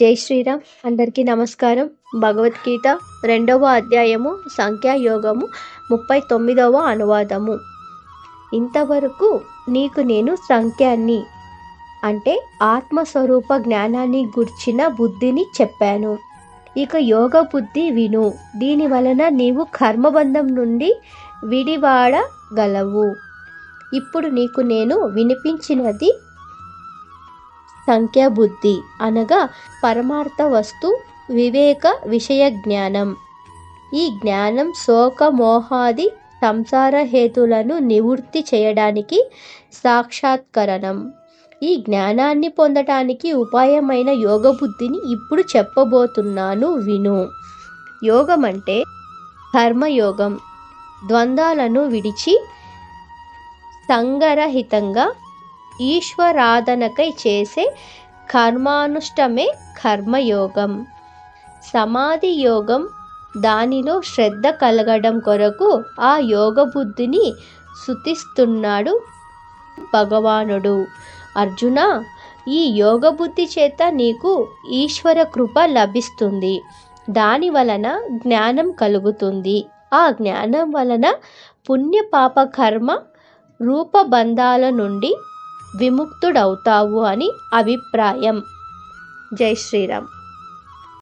జై శ్రీరామ్. అందరికీ నమస్కారం. భగవద్గీత రెండవ అధ్యాయము సంఖ్యాయోగము ముప్పై తొమ్మిదవ అనువాదము. ఇంతవరకు నీకు నేను సంఖ్యాన్ని అంటే ఆత్మస్వరూప జ్ఞానాన్ని గుర్చిన బుద్ధిని చెప్పాను. ఇక యోగ బుద్ధి విను. దీని వలన నీవు కర్మబంధం నుండి విడివాడగలవు. ఇప్పుడు నీకు నేను వినిపించినది సంఖ్యాబుద్ధి అనగా పరమార్థ వస్తు వివేక విషయ జ్ఞానం. ఈ జ్ఞానం శోక మోహాది సంసార హేతులను నివృత్తి చేయడానికి సాక్షాత్కరణం. ఈ జ్ఞానాన్ని పొందటానికి ఉపాయమైన యోగ బుద్ధిని ఇప్పుడు చెప్పబోతున్నాను విను. యోగం అంటే కర్మయోగం ద్వంద్వాలను విడిచి సంగరహితంగా ఈశ్వరాధనకై చేసే కర్మానుష్టమే కర్మయోగం. సమాధి యోగం దానిలో శ్రద్ధ కలగడం కొరకు ఆ యోగ బుద్ధిని శుతిస్తున్నాడు భగవానుడు. అర్జున ఈ యోగ బుద్ధి చేత నీకు ఈశ్వర కృప లభిస్తుంది. దాని వలన జ్ఞానం కలుగుతుంది. ఆ జ్ఞానం వలన పుణ్య పాప కర్మ రూపబంధాల నుండి విముక్తుడవుతావు అని అభిప్రాయం. జై శ్రీరామ్.